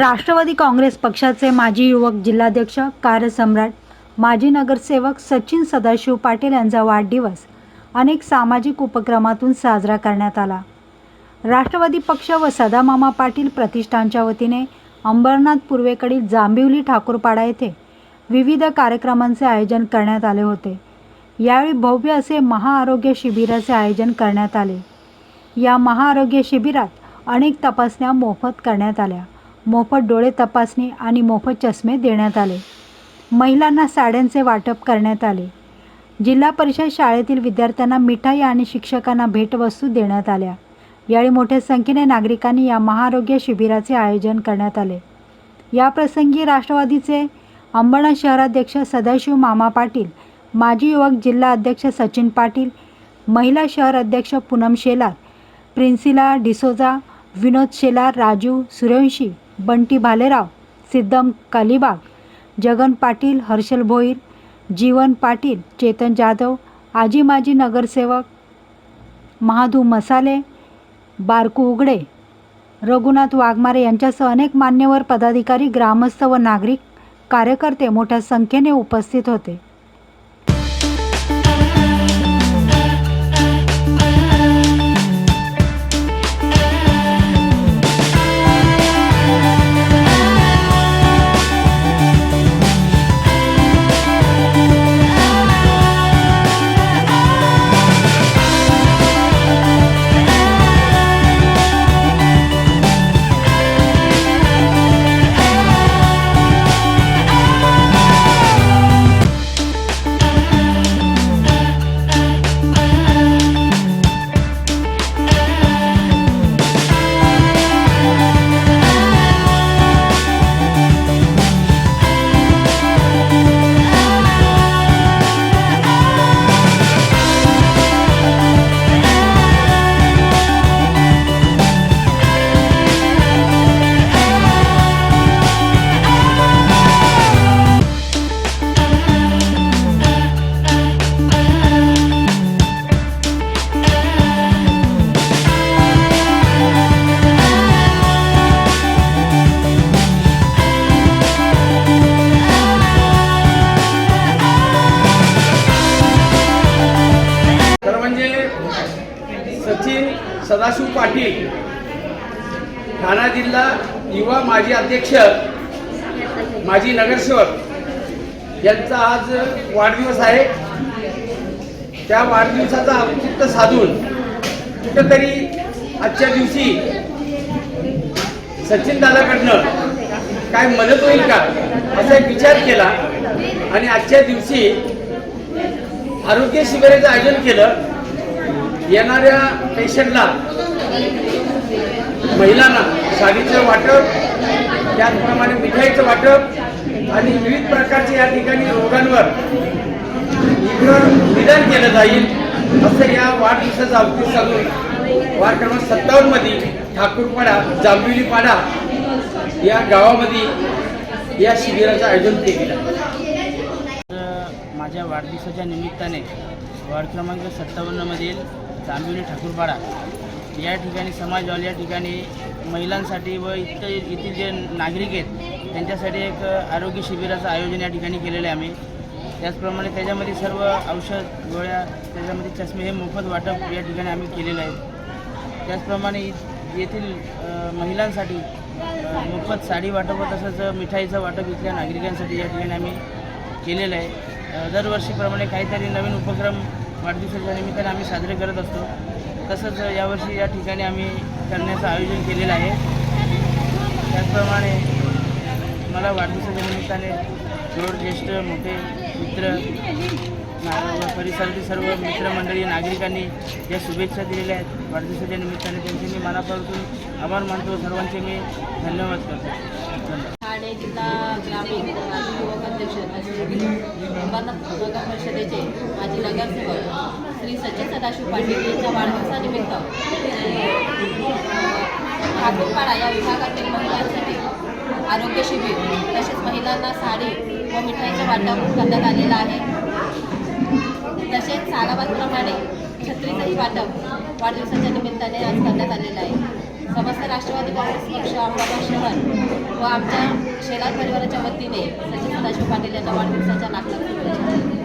राष्ट्रवादी काँग्रेस पक्षाचे माजी युवक जिल्हाध्यक्ष कार्यसम्राट माजी नगरसेवक सचिन सदाशिव पाटील यांचा वाढदिवस अनेक सामाजिक उपक्रमातून साजरा करण्यात आला. राष्ट्रवादी पक्ष व सदामामा पाटील प्रतिष्ठानच्या वतीने अंबरनाथ पूर्वेकडील जांभिवली ठाकूरपाडा येथे विविध कार्यक्रमांचे आयोजन करण्यात आले होते. यावेळी भव्य असे महाआरोग्य शिबिराचे आयोजन करण्यात आले. या महाआरोग्य शिबिरात अनेक तपासण्या मोफत करण्यात आल्या. मोफत डोळे तपासणी आणि मोफत चष्मे देण्यात आले. महिलांना साड्यांचे वाटप करण्यात आले. जिल्हा परिषद शाळेतील विद्यार्थ्यांना मिठाई आणि शिक्षकांना भेटवस्तू देण्यात आल्या. यावेळी मोठ्या संख्येने नागरिकांनी या महाआरोग्य शिबिराचे आयोजन करण्यात आले. याप्रसंगी राष्ट्रवादीचे अंबरनाथ शहराध्यक्ष सदाशिव मामा पाटील माजी युवक जिल्हा अध्यक्ष सचिन पाटील महिला शहर अध्यक्ष पूनम शेलार प्रिन्सिला डिसोजा विनोद शेलार राजू सूर्यवंशी बंटी भालेराव सिद्धम कालिबाग जगन पाटील हर्षल भोईर जीवन पाटील चेतन जाधव आजी माजी नगरसेवक महाधू मसाले बारकू उघडे रघुनाथ वाघमारे यांच्यासह अनेक मान्यवर पदाधिकारी ग्रामस्थ व नागरिक कार्यकर्ते मोठ्या संख्येने उपस्थित होते. सदाशिव पाटील. ठाणा जिल्हा युवा माजी अध्यक्ष माजी नगरसेवक. यांचा आज वाढदिवस आहे. त्या वाढदिवसाचा औचित्य साधून कुठंतरी आजच्या दिवशी सचिन दादाकडनं काय मदत होईल का असा एक विचार केला आणि आजच्या दिवशी आरोग्य शिबिराचं आयोजन केलं. येणाऱ्या पेशंटला महिलांना साडीचं वाटप त्याचप्रमाणे मिठाईचं वाटप आणि विविध प्रकारचे या ठिकाणी रोगांवर इकडं निदान केलं जाईल असं या वाढदिवसाचं अवधी सांगून वार्ड क्रमांक सत्तावन्नमध्ये ठाकूरपाडा जांभिवलीपाडा या गावामध्ये या शिबिराचं आयोजन केलेलं तर माझ्या वाढदिवसाच्या निमित्ताने वार्ड क्रमांक सत्तावन्नमधील जांभिवली ठाकूरपाडा. या ठिकाणी समाजवाल या ठिकाणी महिलांसाठी व इतर येथील जे नागरिक आहेत त्यांच्यासाठी एक आरोग्य शिबिराचं आयोजन या ठिकाणी केलेलं आहे आम्ही. त्याचप्रमाणे त्याच्यामध्ये सर्व औषध गोळ्या त्याच्यामध्ये चष्मे हे मोफत वाटप या ठिकाणी आम्ही केलेलं आहे. त्याचप्रमाणे येथील महिलांसाठी मोफत साडी वाटप व तसंच मिठाईचं वाटप इथल्या नागरिकांसाठी या ठिकाणी आम्ही केलेलं आहे. दरवर्षीप्रमाणे काहीतरी नवीन उपक्रम वाढदिवसाच्या निमित्ताने आम्ही साजरे करत असतो. तसंच यावर्षी या ठिकाणी आम्ही करण्याचं आयोजन केलेलं आहे. त्याचप्रमाणे मला वाढदिवसाच्या निमित्ताने जोड ज्येष्ठ मोठे मित्र ना- परिसरातील सर्व मित्रमंडळी नागरिकांनी ज्या शुभेच्छा दिलेल्या आहेत. वाढदिवसाच्या निमित्ताने त्यांचे मी मनापासून आभार मानतो. सर्वांचे मी धन्यवाद करतो. धन्यवाद. ठाणे जिल्हा ग्रामीण युवक अध्यक्ष नगर परिषदेचे माजी नगरसेवक श्री सचिन सदाशिव पाटील यांच्या वाढदिवसानिमित्त ठाकूरपाडा या विभागातील महिलांसाठी आरोग्य शिबिर तसेच महिलांना साडी व मिठाईचं वाटप करण्यात आलेलं आहे. तसेच सालाबादप्रमाणे छत्रीचंही वाटप वाढदिवसाच्या निमित्ताने आज करण्यात आलेलं आहे. समस्त राष्ट्रवादी काँग्रेस पक्ष अहमदाबाद शहर व आमच्या शेलार परिवाराच्या वतीने सचिन सदाशिव पाटील यांना वाढदिवसाच्या नागपूर